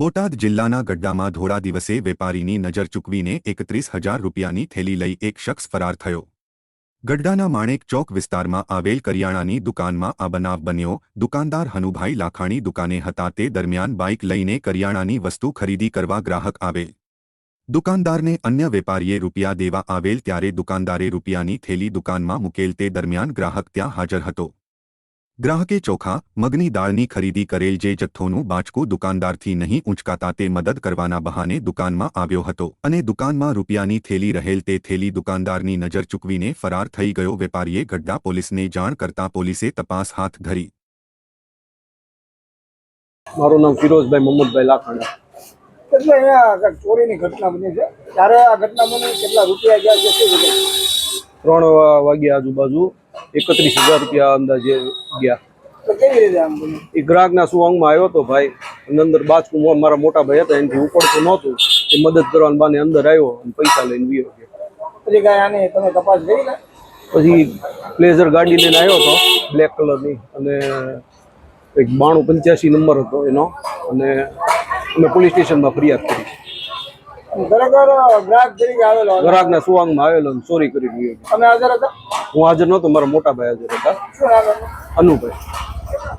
બોટાદ જિલ્લાના ગડ્ડામાં ધોળા દિવસે વેપારીની નજર ચૂકવીને એકત્રીસ હજાર રૂપિયાની થેલી લઈ એક શખ્સ ફરાર થયો. ગડ્ડાના માણેક ચોક વિસ્તારમાં આવેલ કરિયાણાની દુકાનમાં આ બનાવ બન્યો. દુકાનદાર હનુભાઈ લાખાણી દુકાને હતા તે દરમિયાન બાઇક લઈને કરિયાણાની વસ્તુ ખરીદી કરવા ગ્રાહક આવેલ. દુકાનદારને અન્ય વેપારીએ રૂપિયા દેવા આવેલ ત્યારે દુકાનદારે રૂપિયાની થેલી દુકાનમાં મૂકેલ તે દરમિયાન ગ્રાહક ત્યાં હાજર હતો. ગ્રાહકે ચોખા મગની દાળની ખરીદી કરેલ જે જથ્થોનું બાચકું દુકાનદારથી નહીં ઊંચકાતા તે મદદ કરવાના બહાને દુકાનમાં આવ્યો હતો અને દુકાનમાં રૂપિયાની થેલી રહેલ તે થેલી દુકાનદારની નજર ચૂકવીને ફરાર થઈ ગયો. વેપારીએ ગડ્ડા પોલીસને જાણ કરતા પોલીસે તપાસ હાથ ધરી. મારું નામ ફિરોઝભાઈ મોહમ્મદભાઈ લાખાણા. એટલે અહીંયા ચોરીની ઘટના બની છે. ત્યારે આ ઘટના બની કેટલા રૂપિયા ગયા છે? ત્રણ વાગ્યા આજુબાજુ એકત્રીસ હજાર રૂપિયા અંદાજે ગયા. એ ગ્રાહકના સુવાંગમાં આવ્યો હતો ભાઈ અને અંદર બાજકું મારા મોટા ભાઈ હતા એનાથી ઉપડતું નહોતું. એ મદદ કરવાનું બાને અંદર આવ્યો અને પૈસા લઈને વિયો ગયો પછી પ્લેઝર ગાડી લઈને આવ્યો હતો બ્લેક કલરની અને એક બાણું પંચ્યાસી નંબર હતો એનો અને અમે પોલીસ સ્ટેશનમાં ફરિયાદ કરી. ગ્રાહક આવેલો હતો. ગ્રાહકના આવેલો ચોરી કરી ગયો તમે હાજર હતા હું હાજર નહોતો મારા મોટા ભાઈ હાજર હતા? અનુભાઈ